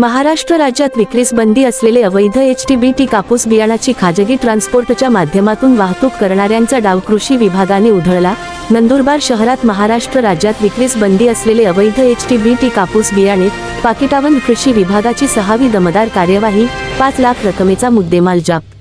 महाराष्ट्र राज्यात विक्रीस बंदी असलेले अवैध एच टी बी टी कापूस बियाणाची खाजगी ट्रान्सपोर्टच्या माध्यमातून वाहतूक करणाऱ्यांचा डाव कृषी विभागाने उधळला. नंदुरबार शहरात महाराष्ट्र राज्यात विक्रीस बंदी असलेले अवैध एच टी बी टी कापूस बियाणे पाकिटावन कृषी विभागाची सहावी दमदार कार्यवाही पाच लाख रकमेचा मुद्देमाल जप्त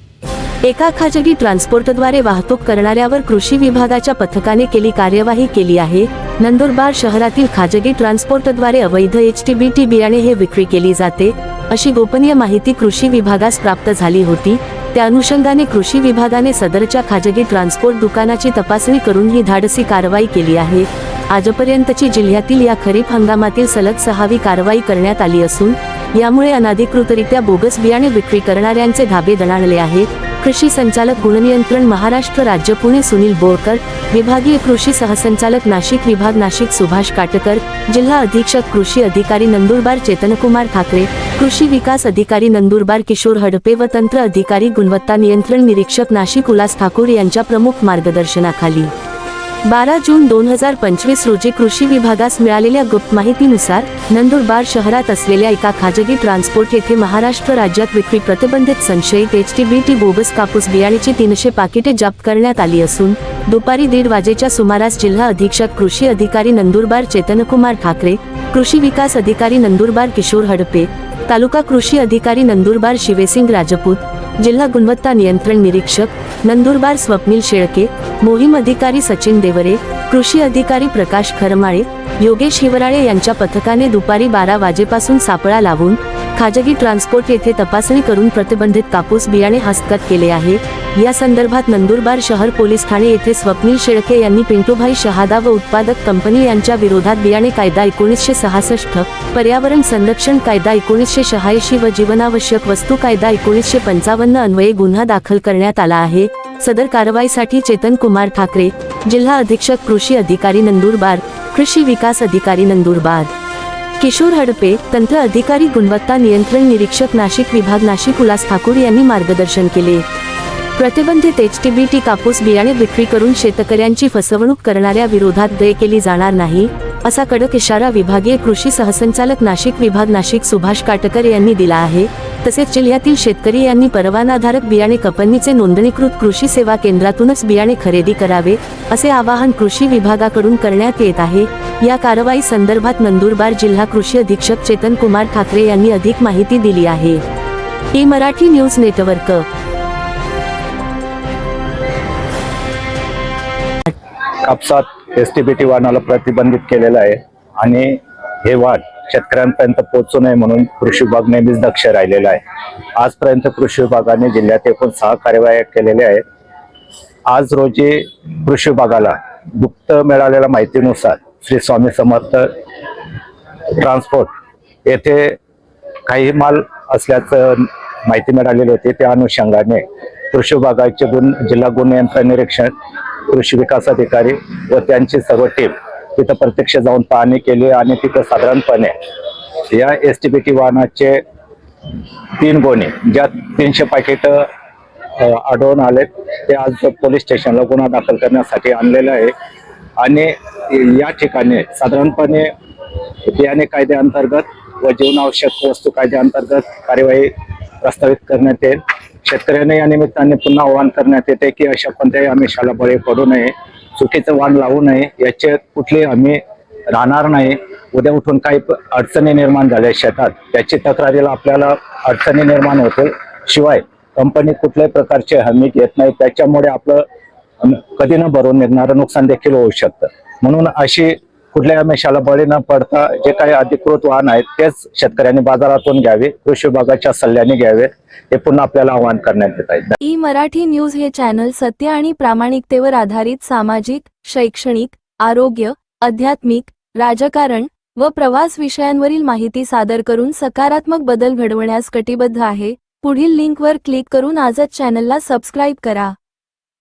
एका खाजगी ट्रान्सपोर्टद्वारे वाहतूक करणाऱ्यावर कृषी विभागाच्या पथकाने केली कार्यवाही केली आहे. नंदुरबार शहरातील खाजगी ट्रान्सपोर्टद्वारे अवैध एच टी बी टी बियाणे हे विक्री केली जाते अशी गोपनीय माहिती कृषी विभागास प्राप्त झाली होती. त्या अनुषंगाने कृषी विभागाने सदरच्या खाजगी ट्रान्सपोर्ट दुकानाची तपासणी करून ही धाडसी कारवाई केली आहे. आजपर्यंतची जिल्ह्यातील या खरीप हंगामातील सलग सहावी कारवाई करण्यात आली असून यामुळे अनाधिकृतरित्या बोगस बियाणे विक्री करणाऱ्यांचे धाबे दणाणले आहेत. कृषी संचालक गुणनियंत्रण महाराष्ट्र राज्य पुणे सुनील बोरकर विभागीय कृषी सहसंचालक नाशिक विभाग नाशिक सुभाष काटकर जिल्हा अधीक्षक कृषी अधिकारी नंदुरबार चेतनकुमार ठाकरे कृषी विकास अधिकारी नंदुरबार किशोर हडपे व तंत्र अधिकारी गुणवत्ता नियंत्रण निरीक्षक नाशिक उल्हास ठाकूर यांच्या प्रमुख मार्गदर्शनाखाली. बारा जून दोन हजार पंचवीस रोजी कृषी विभागास मिळालेल्या गुप्त माहितीनुसार नंदुरबार शहरात असलेल्या एका खाजगी ट्रान्सपोर्ट येथे महाराष्ट्र राज्यात विक्री प्रतिबंधित संशयित H T B T bogus कापूस बियाणेची तीनशे पाकिटे जप्त करण्यात आली असून दुपारी दीड वाजेच्या सुमारास जिल्हा अधीक्षक कृषी अधिकारी नंदुरबार चेतनकुमार ठाकरे कृषी विकास अधिकारी नंदुरबार किशोर हडपे तालुका कृषी अधिकारी नंदुरबार शिवेसिंग राजपूत जिल्हा गुणवत्ता नियंत्रण निरीक्षक नंदुरबार स्वप्नील शेळके मोहीम अधिकारी सचिन देवरे कृषी अधिकारी प्रकाश खरमाळे योगेश हिवराळे यांच्या पथकाने दुपारी बारा वाजेपासून सापळा लावून खाजगी ट्रान्सपोर्ट येथे तपासणी करून प्रतिबंधित कापूस बियाणे हस्तगत केले आहे. या संदर्भात नंदुरबार शहर पोलीस ठाणे येथे स्वप्नील शेळके यांनी पिंटूभाई शहादा व उत्पादक कंपनी यांच्या विरोधात बियाणे कायदा एकोणीसशे सहासष्ट पर्यावरण संरक्षण कायदा एकोणीसशे शहाऐंशी व जीवनावश्यक वस्तू कायदा एकोणीसशे पंचावन्न अन्वये गुन्हा दाखल करण्यात आला आहे. सदर कारवाईसाठी चेतन कुमार ठाकरे जिल्हा अधीक्षक कृषी अधिकारी नंदुरबार कृषी विकास अधिकारी नंदुरबार. किशोर हडपे तंत्र अधिकारी गुणवत्ता नियंत्रण निरीक्षक नाशिक विभाग नाशिक उल्हास ठाकूर यांनी मार्गदर्शन केले. प्रतिबंधित एच टी बी टी कापूस बियाणे विक्री करून शेतकऱ्यांची फसवणूक करणाऱ्या विरोधात दय केली जाणार नाही असा कडक इशारा विभागीय कृषी सहसंचालक नाशिक विभाग नाशिक सुभाष काटकर यांनी दिला आहे. तसेच जिल्ह्यातील शेतकरी यांनी परवानाधारक बियाणे कंपनीचे नोंदणीकृत कृषी सेवा केंद्रातूनच बियाणे खरेदी करावे असे आवाहन कृषी विभागाकडून करण्यात येत आहे. या कारवाई संदर्भात नंदुरबार जिल्हा कृषी अधीक्षक चेतन कुमार ठाकरे यांनी अधिक माहिती दिली आहे. E Marathi news network. कापसात एस टी बी टी वाहनाला प्रतिबंधित केलेलं आहे आणि हे वाहन शेतकऱ्यांपर्यंत पोहोचू नये म्हणून कृषी विभाग नेहमीच दक्ष राहिलेला आहे. आजपर्यंत कृषी विभागाने जिल्ह्यात एकूण सहा कार्यवाह्या केलेल्या आहेत. आज रोजी कृषी विभागाला गुप्त मिळालेल्या माहितीनुसार श्री स्वामी समर्थ ट्रान्सपोर्ट येथे काही माल असल्याचं माहिती मिळालेली होती. त्या अनुषंगाने कृषी विभागाचे गुण जिल्हा गुन्हे निरीक्षण कृषी विकास अधिकारी व त्यांची सर्व टीम तिथं प्रत्यक्ष जाऊन पाहणी केली आणि तिथं साधारणपणे या एस टी बी टी वाहनाचे तीन गोणे ज्या तीनशे पाकिट आढळून आले ते आज पोलीस स्टेशनला गुन्हा दाखल करण्यासाठी आणलेलं आहे. आणि या ठिकाणी साधारणपणे बियाणे कायद्याअंतर्गत व जीवनावश्यक वस्तू कायद्याअंतर्गत कार्यवाही प्रस्तावित करण्यात येईल. शेतकऱ्यांना या निमित्ताने पुन्हा आवाहन करण्यात येते की अशा कोणत्याही आमिषाला बळी पडू नये चुकीचं वाण लावू नये याचे कुठली हमी राहणार नाही. उद्या उठून काही अडचणी निर्माण झाल्या शेतात त्याची तक्रारीला आपल्याला अडचणी निर्माण होते शिवाय कंपनी कुठल्याही प्रकारचे हमी घेत नाही त्याच्यामुळे आपलं कधी न भरून निघणारं नुकसान देखील होऊ शकतं. म्हणून अशी कुठल्याही आमिषाला बळी न पडता जे काही अधिकृत वाहन आहेत तेच शेतकऱ्यांनी बाजारातून घ्यावे कृषी विभागाच्या सल्ल्याने घ्यावे हे पुन्हा आपल्याला आवाहन करण्यात येत आहे. ई मराठी न्यूज हे चॅनल सत्य आणि प्रामाणिकतेवर आधारित सामाजिक शैक्षणिक आरोग्य आध्यात्मिक राजकारण व प्रवास विषयांवरील माहिती सादर करून सकारात्मक बदल घडवण्यास कटिबद्ध आहे. पुढील लिंकवर क्लिक करून आजच चॅनलला सबस्क्राईब करा.